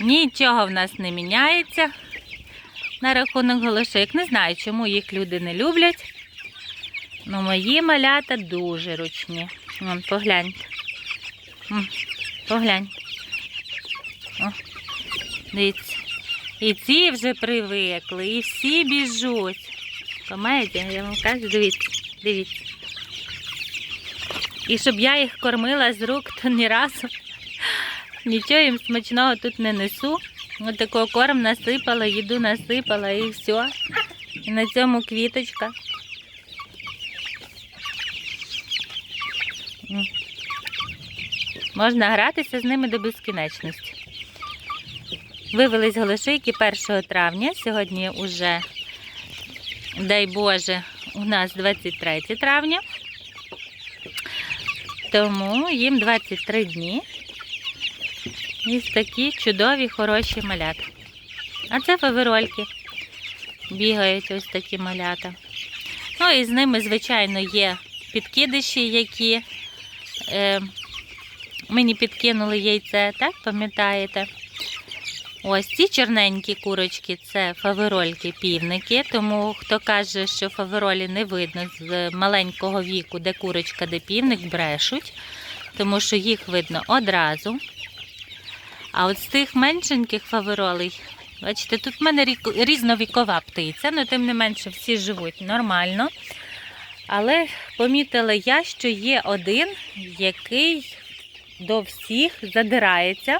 Нічого в нас не міняється на рахунок голошик. Не знаю, чому їх люди не люблять. Ну, мої малята дуже ручні. Вон, погляньте. М, Поглянь. О, дивіться. І ці вже привикли, і всі біжуть. Комедія, я вам кажу, дивіться, дивіться. І щоб я їх кормила з рук, то ні разу нічого їм смачного тут не несу. Ось такого корм насипала, їду насипала і все. І на цьому квіточка. Можна гратися з ними до безкінечності. Вивелись голошейки 1 травня. Сьогодні уже, дай Боже, у нас 23 травня. Тому їм 23 дні. І такі чудові, хороші малята. А це фаверольки. Бігають ось такі малята. Ну і з ними, звичайно, є підкидиші, які е, мені підкинули яйце, так, пам'ятаєте? Ось ці чорненькі курочки це фаверольки півники. Тому хто каже, що фаверолі не видно з маленького віку, де курочка, де півник, брешуть, тому що їх видно одразу. А от з тих меншеньких фаверолей, бачите, тут в мене різновікова птиця, але тим не менше всі живуть нормально. Але помітила я, що є один, який до всіх задирається.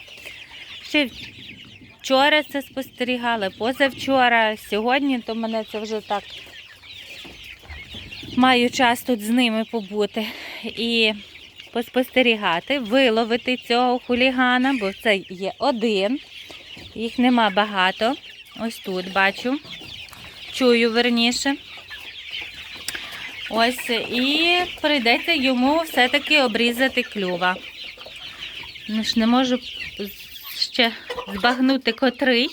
Ще вчора це спостерігала, позавчора, сьогодні, то мене це вже так маю час тут з ними побути. І поспостерігати, виловити цього хулігана, бо це є один. Їх нема багато. Ось тут бачу. Чую верніше. Ось, і прийдеться йому все-таки обрізати клюва. Ну ж не можу ще збагнути котрий,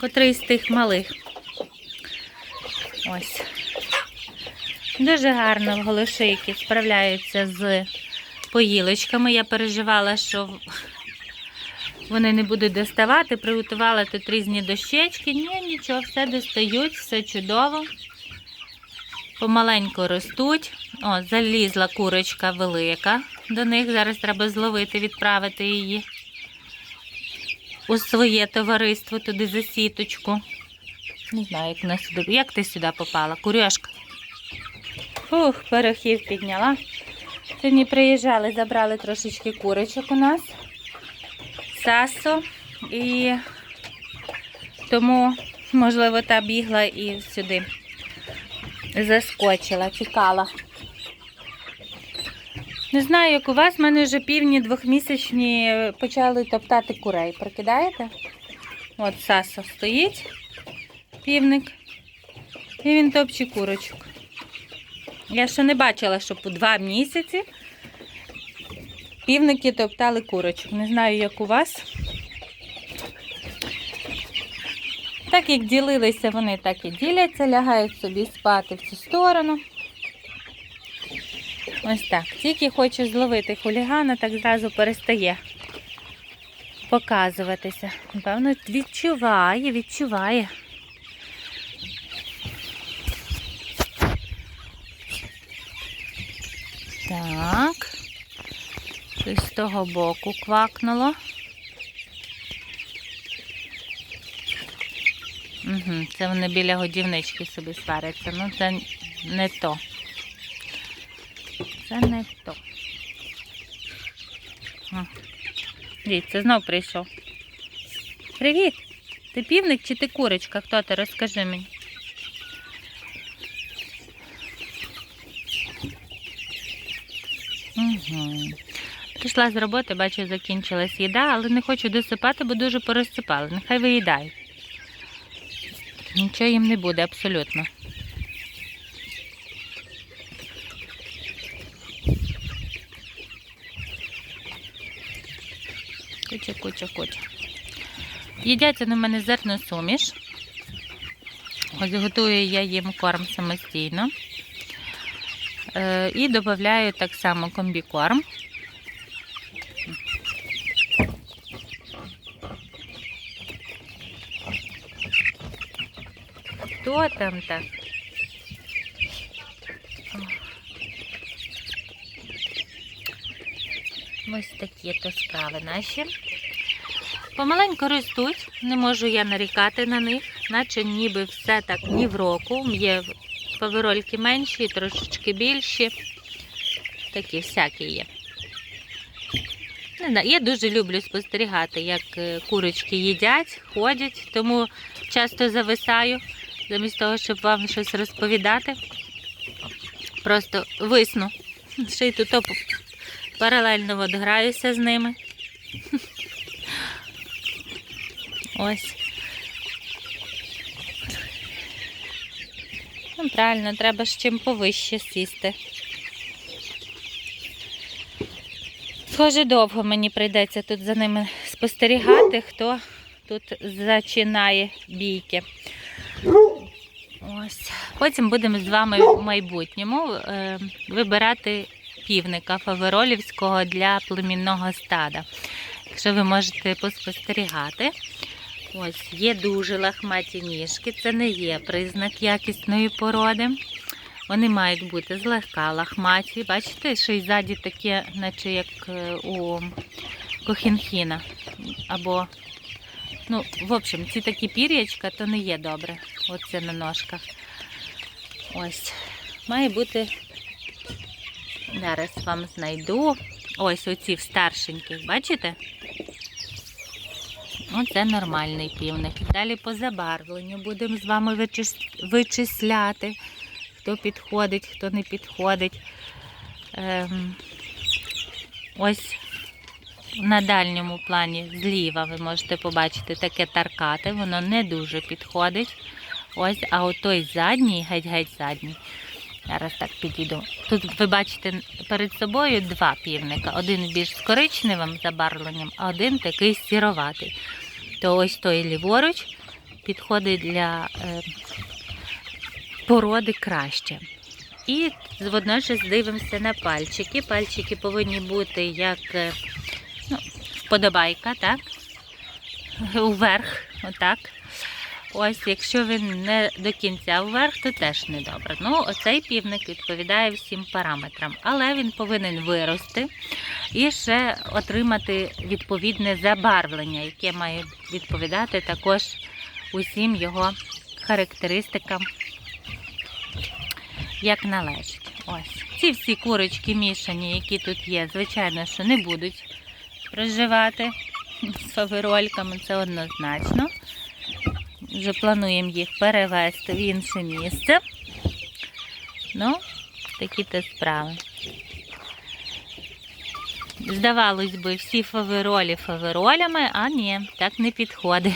котрий з тих малих. Ось. Дуже гарно голошейки справляються з поїлочками. Я переживала, що вони не будуть доставати. Приготувала тут різні дощечки. Ні, нічого, все достають, все чудово. Помаленьку ростуть. О, залізла курочка велика до них. Зараз треба зловити, відправити її у своє товариство туди за сіточку. Не знаю, як вона сюди. Як ти сюди попала? Куряшка. Фух, порохів підняла. Сьогодні приїжджали, забрали трошечки курочок у нас. Сасо. І тому, можливо, та бігла і сюди заскочила, тікала. Не знаю, як у вас, в мене вже півні двохмісячні почали топтати курей. Прикидаєте? От Сасо стоїть, півник, і він топче курочок. Я ще не бачила, що по два місяці півники топтали курочок. Не знаю, як у вас. Так як ділилися вони, так і діляться, лягають собі спати в цю сторону. Ось так. Тільки хоче зловити хулігана, так зразу перестає показуватися. Напевно, відчуває, відчуває. Так. Щось з того боку квакнуло. Угу, це вони біля годівнички собі сваряться. Ну, це не то. Це не то. Дивіться, знов прийшов. Привіт! Ти півник чи ти курочка? Хто ти? Розкажи мені. Прийшла з роботи, бачу, закінчилась їда, але не хочу досипати, бо дуже порозсипали. Нехай виїдають. Нічого їм не буде абсолютно. Куча, куча, куча. Їдять вони в мене зерно суміш. Ось готую я їм корм самостійно. Е, і додаю так само комбікорм. Хто там так? Ось такі то справи наші. Помаленько ростуть, не можу я нарікати на них, наче ніби все так ні в року. Є паверольки менші, трошечки більші. Такі всякі є. Я дуже люблю спостерігати, як е, курочки їдять, ходять, тому часто зависаю, замість того, щоб вам щось розповідати. Просто висну. Ще й тут паралельно от граюся з ними. Ось. Ну, правильно, треба ж чим повище сісти. Схоже, довго мені прийдеться тут за ними спостерігати, хто тут зачинає бійки. Ось. Потім будемо з вами в майбутньому е, вибирати півника фаверолівського для племінного стада. Якщо ви можете поспостерігати, ось є дуже лахматі ніжки, це не є признак якісної породи. Вони мають бути злегка лахматі. Бачите, що й ззаді таке, наче як е, у кохінхіна. Або, ну, в общем, ці такі пір'ячка, то не є добре. Оце на ножках. Ось. Має бути. Зараз вам знайду. Ось оці в старшеньких, бачите? Оце нормальний півник. Далі по забарвленню будемо з вами вичис- вичисляти, хто підходить, хто не підходить. Ем, ось на дальньому плані зліва ви можете побачити таке таркате, воно не дуже підходить. Ось, а от той задній, геть-геть задній. Зараз так підійду. Тут ви бачите перед собою два півника. Один більш з коричневим забарвленням, а один такий сіроватий. То ось той ліворуч підходить для е, породи краще. І водночас дивимося на пальчики. Пальчики повинні бути як е, ну, вподобайка, так? Уверх, отак. Ось, якщо він не до кінця вверх, то теж не добре. Ну, оцей півник відповідає всім параметрам, але він повинен вирости і ще отримати відповідне забарвлення, яке має відповідати також усім його характеристикам, як належить. Ось. Ці всі курочки мішані, які тут є, звичайно, що не будуть проживати з фаверольками, це однозначно. Вже плануємо їх перевезти в інше місце. Ну, такі то справи. Здавалось би, всі фаверолі фаверолями, а ні, так не підходить.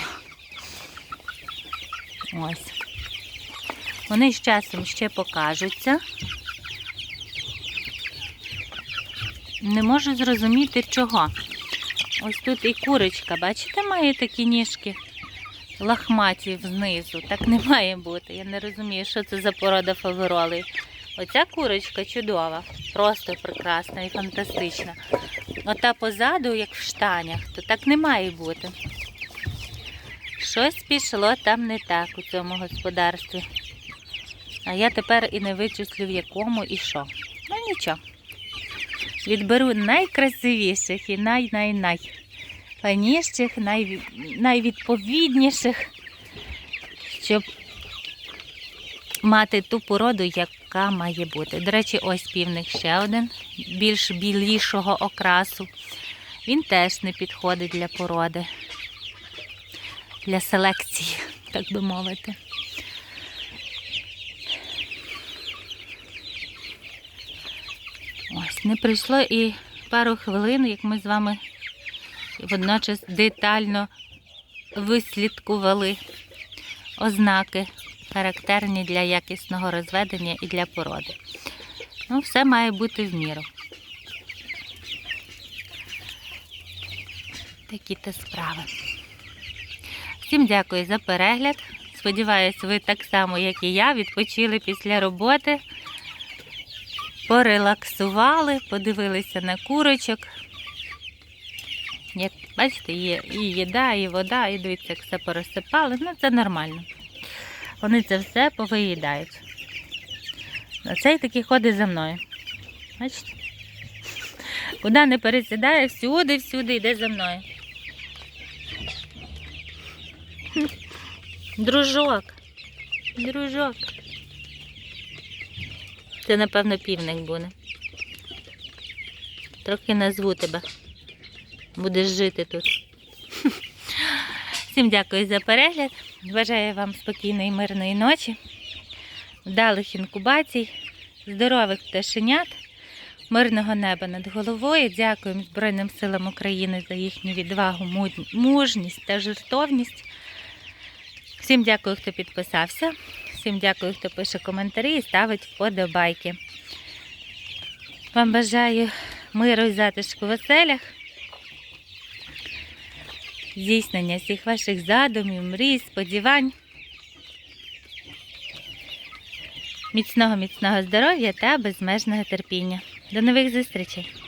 Ось. Вони з часом ще покажуться. Не можу зрозуміти чого. Ось тут і курочка, бачите, має такі ніжки лахматі знизу. Так не має бути. Я не розумію, що це за порода фаверолей. Оця курочка чудова, просто прекрасна і фантастична. Ота позаду, як в штанях, то так не має бути. Щось пішло там не так у цьому господарстві. А я тепер і не вичислю в якому і що. Ну нічого. Відберу найкрасивіших і най-най-най файніших, най, найвідповідніших, щоб мати ту породу, яка має бути. До речі, ось півник ще один, більш білішого окрасу. Він теж не підходить для породи, для селекції, так би мовити. Ось, не пройшло і пару хвилин, як ми з вами водночас детально вислідкували ознаки, характерні для якісного розведення і для породи. Ну, все має бути в міру. Такі то справи. Всім дякую за перегляд. Сподіваюсь, ви так само, як і я, відпочили після роботи, порелаксували, подивилися на курочок. Як бачите, є і їда, і вода, і дивіться, як все порозсипали. Ну, це нормально. вони це все повиїдають. А цей такий ходить за мною. Бачите? Куди не пересідає, всюди, всюди йде за мною. Дружок. Дружок. Це, напевно, півник буде. Трохи назву тебе. Будеш жити тут. Всім дякую за перегляд. Бажаю вам спокійної мирної ночі, вдалих інкубацій, здорових пташенят, мирного неба над головою. Дякуємо Збройним силам України за їхню відвагу, мужність та жертовність. Всім дякую, хто підписався. Всім дякую, хто пише коментарі і ставить вподобайки. Вам бажаю миру і затишку в оселях, здійснення всіх ваших задумів, мрій, сподівань. Міцного, міцного здоров'я та безмежного терпіння. До нових зустрічей!